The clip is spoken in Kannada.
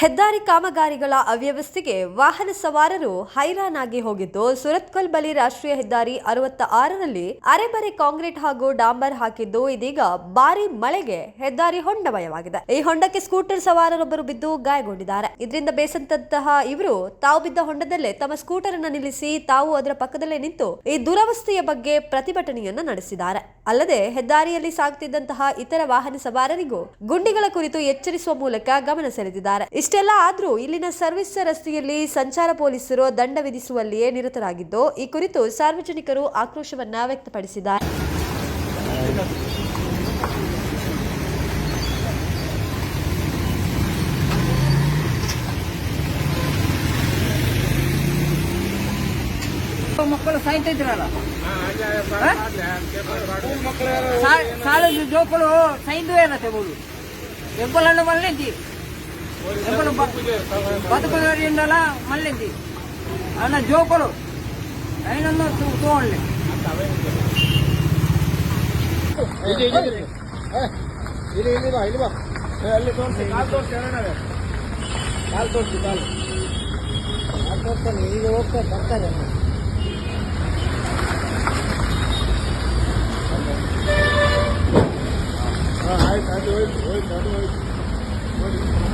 ಹೆದ್ದಾರಿ ಕಾಮಗಾರಿಗಳ ಅವ್ಯವಸ್ಥೆಗೆ ವಾಹನ ಸವಾರರು ಹೈರಾಣಾಗಿ ಹೋಗಿದ್ದು, ಸುರತ್ಕಲ್ ಬಳಿ ರಾಷ್ಟ್ರೀಯ ಹೆದ್ದಾರಿ ಅರವತ್ತ ಆರರಲ್ಲಿ ಅರೆಬರೆ ಕಾಂಕ್ರೀಟ್ ಹಾಗೂ ಡಾಂಬರ್ ಹಾಕಿದ್ದು, ಇದೀಗ ಭಾರಿ ಮಳೆಗೆ ಹೆದ್ದಾರಿ ಹೊಂಡಮಯವಾಗಿದೆ. ಈ ಹೊಂಡಕ್ಕೆ ಸ್ಕೂಟರ್ ಸವಾರರೊಬ್ಬರು ಬಿದ್ದು ಗಾಯಗೊಂಡಿದ್ದಾರೆ. ಇದರಿಂದ ಬೇಸಂತಹ ಇವರು, ತಾವು ಬಿದ್ದ ಹೊಂಡದಲ್ಲೇ ತಮ್ಮ ಸ್ಕೂಟರ್ ಅನ್ನು ನಿಲ್ಲಿಸಿ ತಾವು ಅದರ ಪಕ್ಕದಲ್ಲೇ ನಿಂತು ಈ ದುರವಸ್ಥೆಯ ಬಗ್ಗೆ ಪ್ರತಿಭಟನೆಯನ್ನ ನಡೆಸಿದ್ದಾರೆ. ಅಲ್ಲದೆ ಹೆದ್ದಾರಿಯಲ್ಲಿ ಸಾಗುತ್ತಿದ್ದಂತಹ ಇತರ ವಾಹನ ಸವಾರರಿಗೂ ಗುಂಡಿಗಳ ಕುರಿತು ಎಚ್ಚರಿಸುವ ಮೂಲಕ ಗಮನ ಸೆಳೆದಿದ್ದಾರೆ. ಇಷ್ಟೆಲ್ಲ ಆದ್ರೂ ಇಲ್ಲಿನ ಸರ್ವಿಸ್ ರಸ್ತೆಯಲ್ಲಿ ಸಂಚಾರ ಪೊಲೀಸರು ದಂಡ ವಿಧಿಸುವಲ್ಲಿಯೇ ನಿರತರಾಗಿದ್ದು, ಈ ಕುರಿತು ಸಾರ್ವಜನಿಕರು ಆಕ್ರೋಶವನ್ನ ವ್ಯಕ್ತಪಡಿಸಿದ್ದಾರೆ. ಮಕ್ಕಳು ಸಾಯ್ತಾ ಇದ್ರಲ್ಲ ಸಾಲದ ಜೋಕುಲು ಸೈಂದು ಏನತ್ತೆ ಬೋಲು ಎಂಪಲನ್ನು ಮಲ್ಲೆಂತಿ ಎಂಪಲು ಬದುಕುದವರಿಂದಲ ಮಲ್ಲೆಂತಿ ಅನ್ನ ಜೋಕುಲು ಐನನ್ನು ತಗೊಂಡ್ಲೆ ಇಲ್ಲಿ ಇಲ್ಲಿ ಇಲ್ಲಿ ಇಲ್ಲಿ ಬಾ ಇಲ್ಲಿ ಬಾ ಏ, ಅಲ್ಲಿ ತೋರಿಸಿ ಕಾಲು ತೋರಿಸಿ ಎರಡನೇ ಕಾಲು ತೋರಿಸಿ ಕಾಲು ಕಾಲು ತೋರಿಸ್ತಾನೆ ಈಗ ಹೋಗ್ತಾ ಬರ್ತಾನೆ Boa noite. Boa noite.